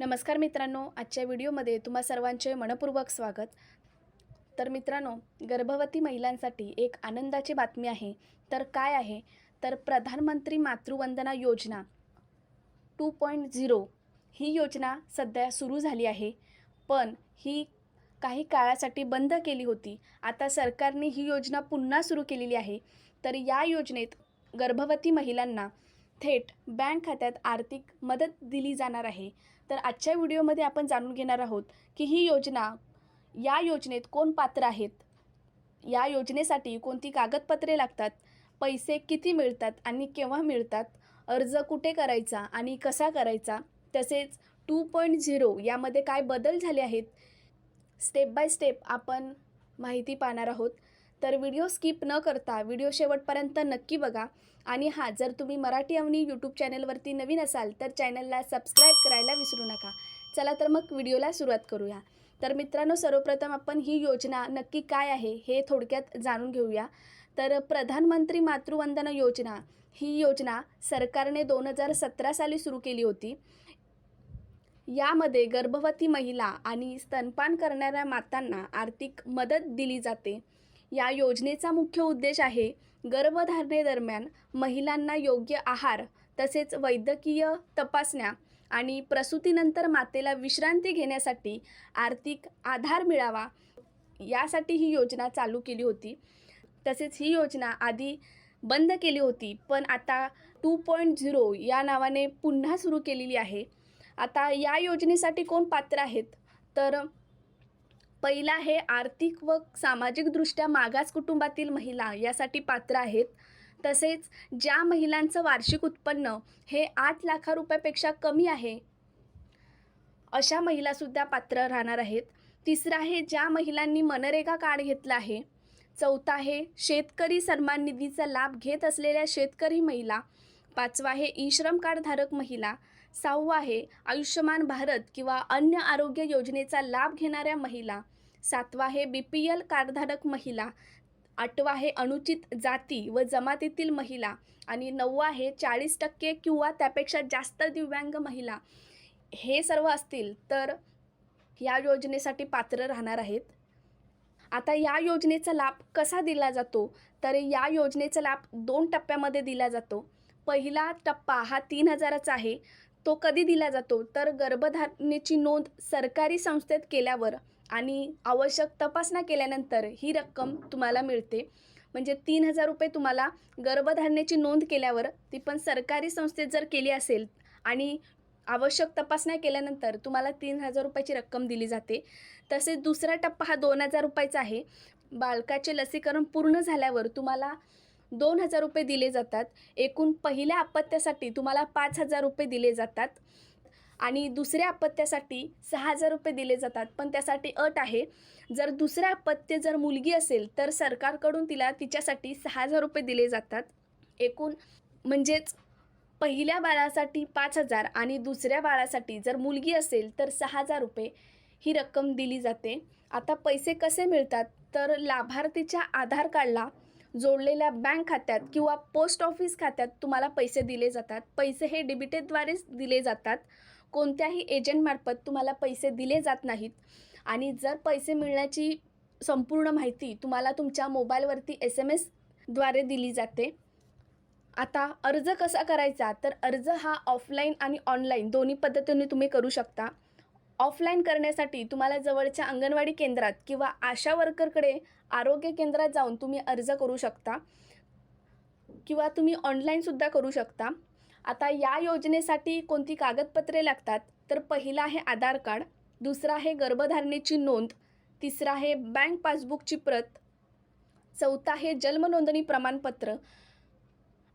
नमस्कार मित्रांनो आजच्या व्हिडिओमध्ये तुम्हा सर्वांचे मनपूर्वक स्वागत. तर मित्रांनो गर्भवती महिलांसाठी एक आनंदाची बातमी आहे. तर काय आहे? तर प्रधानमंत्री मातृवंदना योजना टू पॉईंट झिरो ही योजना सध्या सुरू झाली आहे. पण ही काही काळासाठी बंद केली होती. आता सरकारने ही योजना पुन्हा सुरू केलेली आहे. तर या योजनेत गर्भवती महिलांना थेट बँक खात्यात आर्थिक मदत दिली जाणार आहे. तर आजच्या व्हिडिओमध्ये आपण जाणून घेणार आहोत की ही योजना या योजनेत कोण पात्र आहेत? या योजनेसाठी कोणती कागदपत्रे लागतात? पैसे किती मिळतात आणि केव्हा मिळतात? अर्ज कुठे करायचा आणि कसा करायचा? तसेच टू पॉईंट झिरो यामध्ये काय बदल झाले आहेत? स्टेप बाय स्टेप आपण माहिती पाहणार आहोत. तर व्हिडिओ स्किप न करता व्हिडिओ शेवटपर्यंत नक्की बघा. आणि हां जर तुम्ही मराठी अवनी यूट्यूब चॅनलवरती नवीन असाल तर चॅनलला सबस्क्राईब करायला विसरू नका. चला तर मग व्हिडिओला सुरुवात करूया. तर मित्रांनो सर्वप्रथम आपण ही योजना नक्की काय आहे हे थोडक्यात जाणून घेऊया. तर प्रधानमंत्री मातृवंदना योजना ही योजना सरकारने दोन हजार सतरा साली सुरू केली होती. यामध्ये गर्भवती महिला आणि स्तनपान करणाऱ्या मातांना आर्थिक मदत दिली जाते. या योजनेचा मुख्य उद्देश आहे गर्भधारणेदरम्यान महिलांना योग्य आहार तसेच वैद्यकीय तपासण्या आणि प्रसूतीनंतर मातेला विश्रांती घेण्यासाठी आर्थिक आधार मिळावा यासाठी ही योजना चालू केली होती. तसेच ही योजना आधी बंद केली होती पण आता टू पॉईंट झिरो या नावाने पुन्हा सुरू केलेली आहे. आता या योजनेसाठी कोण पात्र आहेत? तर पहिला आहे आर्थिक व सामाजिकदृष्ट्या मागास कुटुंबातील महिला यासाठी पात्र आहेत. तसेच ज्या महिलांचं वार्षिक उत्पन्न हे आठ लाखा रुपयापेक्षा कमी आहे अशा महिलासुद्धा पात्र राहणार आहेत. तिसरं आहे ज्या महिलांनी मनरेगा कार्ड घेतलं आहे चौथा आहे शेतकरी सन्मान निधीचा लाभ घेत असलेल्या शेतकरी महिला पाचवा आहे ई श्रम कार्डधारक महिला सहावा आहे. आयुष्यमान भारत किंवा अन्य आरोग्य योजनेचा लाभ घेणाऱ्या महिला. सातवा आहे बी पी एल कार्डधारक महिला. आठवा आहे अनुचित जाती व जमातीतील महिला. आणि नववा आहे चाळीस टक्के किंवा त्यापेक्षा जास्त दिव्यांग महिला. हे सर्व असतील तर या योजनेसाठी पात्र राहणार आहेत. आता या योजनेचा लाभ कसा दिला जातो? तर या योजनेचा लाभ दोन टप्प्यामध्ये दिला जातो. पहिला टप्पा हा तीन हजाराचा आहे. तो कधी दिला जातो? तर गर्भधारणेची नोंद सरकारी संस्थेत केल्यावर आणि आवश्यक तपासण्या केल्यानंतर ही रक्कम तुम्हाला मिळते. म्हणजे तीन हजार रुपये तुम्हाला गर्भधारणेची नोंद केल्यावर ती पण सरकारी संस्थेत जर केली असेल आणि आवश्यक तपासण्या केल्यानंतर तुम्हाला तीन हजार रुपयाची रक्कम दिली जाते. तसेच दुसरा टप्पा हा दोन हजार रुपयाचा आहे. बालकाचे लसीकरण पूर्ण झाल्यावर तुम्हाला दोन हजार रुपये दिले जातात. एकूण पहिल्या अपत्यासाठी तुम्हाला पाच हजार रुपये दिले जातात. आणि दुसऱ्या अपत्यासाठी सहा हजार रुपये दिले जातात. पण त्यासाठी अट आहे. जर दुसऱ्या अपत्य जर मुलगी असेल तर सरकारकडून तिला तिच्यासाठी सहा हजार रुपये दिले जातात. एकूण म्हणजेच पहिल्या बाळासाठी पाच हजार आणि दुसऱ्या बाळासाठी जर मुलगी असेल तर सहा हजार रुपये ही रक्कम दिली जाते. आता पैसे कसे मिळतात? तर लाभार्थीच्या आधार कार्डला जोडलेल्या बँक खात्यात किंवा पोस्ट ऑफिस खात्यात तुम्हाला पैसे दिले जातात. पैसे हे डिबिटेद्वारेच दिले जातात. कोणत्याही एजंटमार्फत तुम्हाला पैसे दिले जात नाहीत. आणि जर पैसे मिळण्याची संपूर्ण माहिती तुम्हाला तुमच्या मोबाईलवरती एस एम एसद्वारे दिली जाते. आता अर्ज कसा करायचा? तर अर्ज हा ऑफलाईन आणि ऑनलाईन दोन्ही पद्धतीने तुम्ही करू शकता. ऑफलाईन करण्यासाठी तुम्हाला जवळच्या अंगणवाडी केंद्रात किंवा आशा वर्करकडे आरोग्य केंद्रात जाऊन तुम्ही अर्ज करू शकता. किंवा तुम्ही ऑनलाईनसुद्धा करू शकता. आता या योजनेसाठी कोणती कागदपत्रे लागतात? तर पहिला आहे आधार कार्ड दुसरा आहे गर्भधारणेची नोंद तिसरा आहे बँक पासबुकची प्रत चौथा आहे जन्मनोंदणी प्रमाणपत्र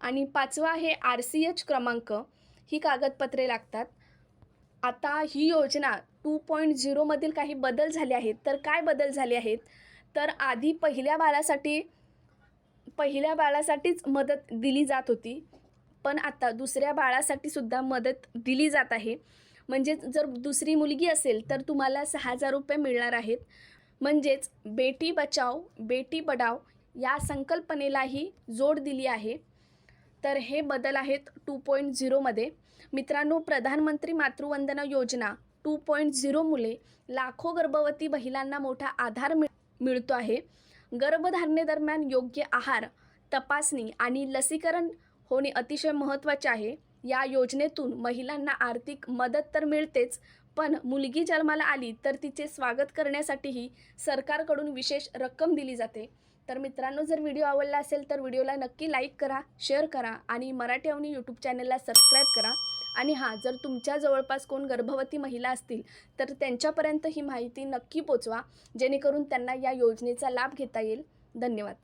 आणि पाचवा आहे आर सी एच क्रमांक. ही कागदपत्रे लागतात. आता ही योजना टू पॉईंट झिरोमधील काही बदल झाले आहेत. तर काय बदल झाले आहेत? तर आधी पहिल्या बाळासाठी पहिल्या बाळासाठीच मदत दिली जात होती. पण आता दुसऱ्या बाळासाठी सुद्धा मदत दिली जात आहे. म्हणजेच जर दुसरी मुलगी असेल तर तुम्हाला सहा हजार रुपये मिळणार आहेत. म्हणजेच बेटी बचाव बेटी पढाव या संकल्पनेलाही जोड दिली आहे. तर हे बदल आहेत टू पॉईंट झिरोमध्ये मित्रांनो प्रधानमंत्री मातृवंदना योजना टू पॉईंट झिरोमुळे लाखो गर्भवती महिलांना मोठा आधार मिळ मिळतो आहे. गर्भधारणेदरम्यान योग्य आहार तपासणी आणि लसीकरण होणे अतिशय महत्त्वाचे आहे. या योजनेतून महिलांना आर्थिक मदत तर मिळतेच पण मुलगी जन्माला आली तर तिचे स्वागत करण्यासाठीही सरकारकडून विशेष रक्कम दिली जाते. तर मित्रांनो जर व्हिडिओ आवडला असेल तर व्हिडिओला नक्की लाईक करा शेअर करा आणि मराठी अवनी यूट्यूब चॅनलला सबस्क्राईब करा. आणि हां जर तुमच्या जवळपास कोण गर्भवती महिला असतील तर त्यांच्यापर्यंत ही माहिती नक्की पोचवा जेणेकरून त्यांना या योजनेचा लाभ घेता येईल. धन्यवाद.